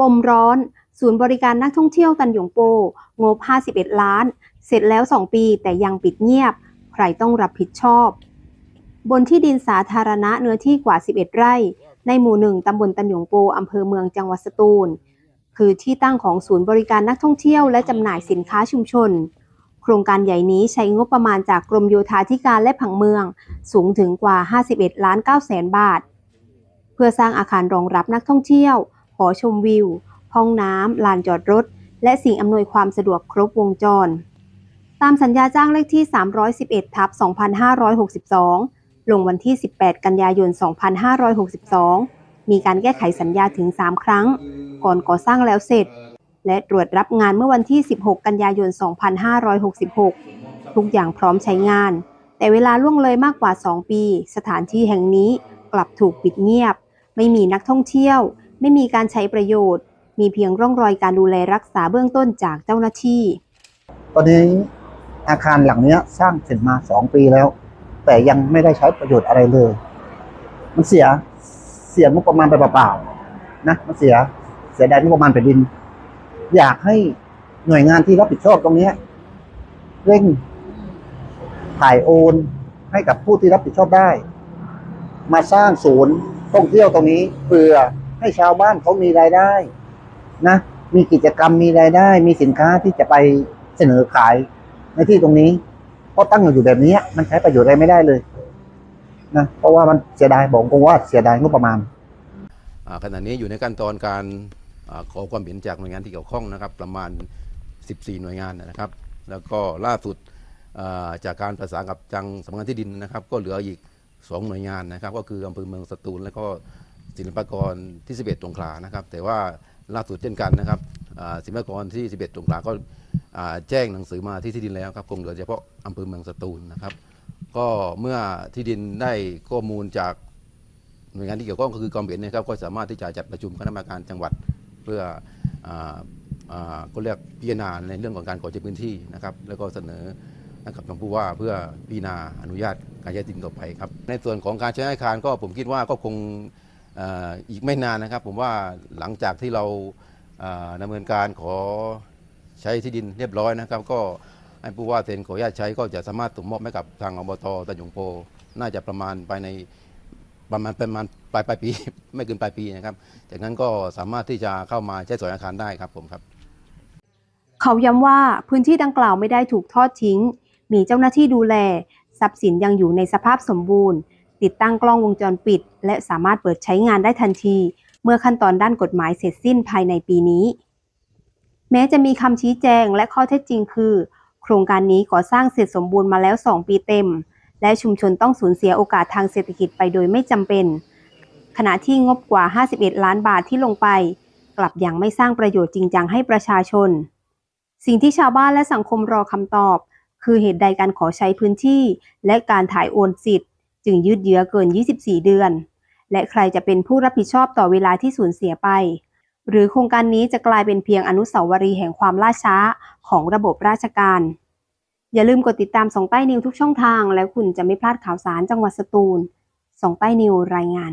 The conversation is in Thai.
ปมร้อน ศูนย์บริการนักท่องเที่ยวตันหยงโป งบ 51 ล้าน เสร็จแล้ว 2 ปีแต่ยังปิดเงียบ ใครต้องรับผิดชอบ บนที่ดินสาธารณะเนื้อที่กว่า 11 ไร่ ในหมู่หนึ่งตำบลตันหยงโปอำเภอเมืองจังหวัดสตูล คือที่ตั้งของศูนย์บริการนักท่องเที่ยวและจำหน่ายสินค้าชุมชน โครงการใหญ่นี้ใช้งบประมาณจากกรมโยธาธิการและผังเมือง สูงถึงกว่า 51 ล้าน9แสนบาท เพื่อสร้างอาคารรองรับนักท่องเที่ยว อชมวิว ห้องน้ำลานจอดรถ และสิ่งอำนวยความสะดวกครบวงจร ตามสัญญาจ้างเลขที่ 311ทับ2562 ลงวันที่ 18 กันยายน 2562 มีการแก้ไขสัญญาถึง 3 ครั้ง ก่อนก่อสร้างแล้วเสร็จ และตรวจรับงานเมื่อวันที่ 16 กันยายน 2566 ทุกอย่างพร้อมใช้งาน แต่เวลาล่วงเลยมากกว่า 2 ปี สถานที่แห่งนี้กลับถูกปิดเงียบ ไม่มีนักท่องเที่ยว ไม่มีการใช้ประโยชน์ มีเพียงร่องรอยการดูแลรักษาเบื้องต้นจากเจ้าหน้าที่ตอนนี้อาคารหลังเนี้ยสร้างเสร็จมาสองปีแล้ว แต่ยังไม่ได้ใช้ประโยชน์อะไรเลย มันเสียเสียงบประมาณไปเปล่าๆนะมันเสียเสียดายงบประมาณแผ่นดิน อยากให้หน่วยงานที่รับผิดชอบตรงเนี้ยเร่งถ่ายโอนให้กับผู้ที่รับผิดชอบได้ มาสร้างศูนย์ท่องเที่ยวตรงนี้เพื่อ ให้ชาวบ้านเขามีรายได้นะ มีกิจกรรมมีรายได้ มีสินค้าที่จะไปเสนอขายในที่ตรงนี้เพราะตั้งอยู่แบบนี้มันใช้ประโยชน์อะไรไม่ได้เลยนะเพราะว่ามันเสียดายบอกตรงว่าเสียดายงบประมาณขณะนี้อยู่ในขั้นตอนการอขอความเห็นจากหน่วยงานที่เกี่ยวข้องนะครับ ประมาณ 14 หน่วยงานนะครับ แล้วก็ล่าสุดจากการประสานกับจังสำนักงานที่ดินนะครับ ก็เหลืออีก 2 หน่วยงานนะครับ ก็คืออำเภอเมืองสตูลและก็ ศิลปากรที่ 11 ตรงขลานะครับ แต่ว่าล่าสุดเช่นกันนะครับศิลปากรที่ 11 ตรงขลาก็าแจ้งหนังสือมาที่ที่ดินแล้วครับคงเหลือเฉพาะอำเภอเมืองสตูลนะครับ ก็เมื่อที่ดินได้ข้อมูลจากหน่วยงานที่เกี่ยวข้องก็คือกองเบียนนะครับก็สามารถที่จะจัดประชุมคณะกรรมการจังหวัดเพื่อก็เรียกพิจารณาในเรื่องของการขอใช้พื้นที่นะครับ แล้วก็เสนอให้กับทางผู้ว่าเพื่อพิจารณาอนุญาตการใช้ดินต่อไปครับ ในส่วนของการใช้อาคารก็ผมคิดว่าก็คง อีกไม่นานนะครับผมว่าหลังจากที่เราอ่าดำเนินการขอใช้ที่ดินเรียบร้อยนะครับ ก็ให้ผู้ว่าเซ็นขออนุญาตใช้ก็จะสามารถส่งมอบให้กับทางอบตตะหยงโพน่าจะประมาณภายในประมาณประมาณปลายปลายปี ไม่เกินปลายปีนะครับ จากนั้นก็สามารถที่จะเข้ามาใช้สอยอาคารได้ครับผมครับ เขาย้ำว่าพื้นที่ดังกล่าวไม่ได้ถูกทอดทิ้ง มีเจ้าหน้าที่ดูแล ทรัพย์สินยังอยู่ในสภาพสมบูรณ์ ติดตั้งกล้องวงจรปิด และสามารถเปิดใช้งานได้ทันที เมื่อขั้นตอนด้านกฎหมายเสร็จสิ้นภายในปีนี้ แม้จะมีคำชี้แจงและข้อเท็จจริงคือ โครงการนี้ก่อสร้างเสร็จสมบูรณ์มาแล้ว 2 ปีเต็ม และชุมชนต้องสูญเสียโอกาสทางเศรษฐกิจไปโดยไม่จำเป็น ขณะที่งบกว่า 51 ล้านบาทที่ลงไป กลับยังไม่สร้างประโยชน์จริงจังให้ประชาชน สิ่งที่ชาวบ้านและสังคมรอคำตอบ คือเหตุใดการขอใช้พื้นที่ และการถ่ายโอนสิทธิ์ จึงยืดเยื้อเกิน 24 เดือน และใครจะเป็นผู้รับผิดชอบต่อเวลาที่สูญเสียไป หรือโครงการนี้จะกลายเป็นเพียงอนุสาวรีย์แห่งความล่าช้าของระบบราชการ อย่าลืมกดติดตามส่องใต้นิวทุกช่องทาง แล้วคุณจะไม่พลาดข่าวสารจังหวัดสตูลส่องใต้นิวรายงาน